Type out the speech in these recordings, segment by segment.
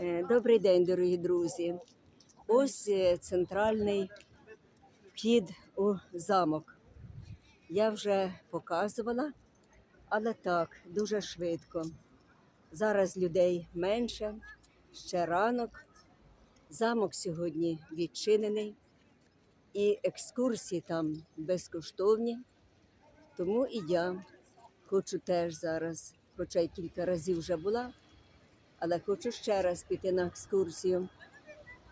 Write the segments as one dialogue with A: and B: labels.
A: Е, Добрий день, дорогі друзі. Ось е, центральний вхід у замок. Я вже показувала, але так, дуже швидко. Зараз людей менше, ще ранок. Замок сьогодні відчинений, і екскурсії там безкоштовні. Тому і я хочу теж зараз, хоча й кілька разів вже була, але хочу ще раз піти на екскурсію.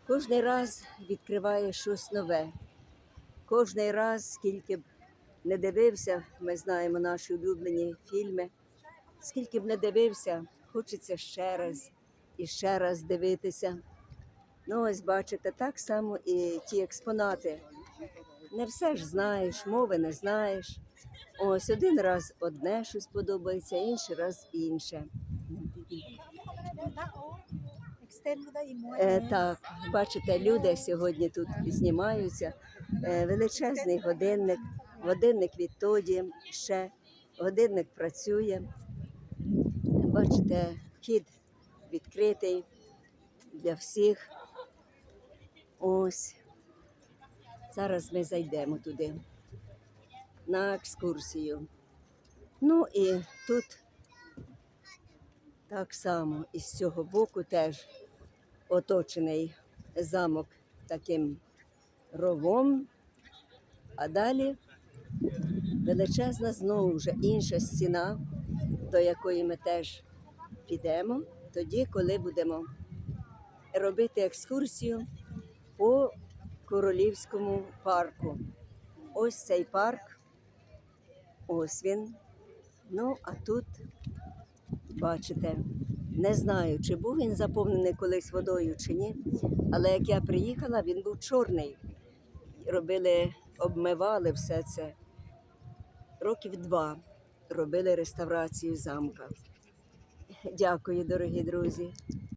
A: Кожний раз відкриває щось нове. Кожний раз, скільки б не дивився, ми знаємо наші улюблені фільми, скільки б не дивився, хочеться ще раз і ще раз дивитися. Ну, ось бачите, так само і ті експонати. Не все ж знаєш, мови не знаєш. Ось один раз одне щось подобається, інший раз інше. Так, бачите, люди сьогодні тут знімаються. Е, величезний годинник, годинник відтоді ще, годинник працює. Бачите, вхід відкритий для всіх. Ось. Зараз ми зайдемо туди на екскурсію. Ну і тут так само із цього боку теж оточений замок таким ровом, а далі величезна знову вже інша стіна, до якої ми теж підемо тоді, коли будемо робити екскурсію по королівському парку. Ось цей парк, ось він. Ну, а тут бачите, не знаю, чи був він заповнений колись водою чи ні, але як я приїхала, він був чорний. Робили, обмивали все це. Років два робили реставрацію замка. Дякую, дорогі друзі.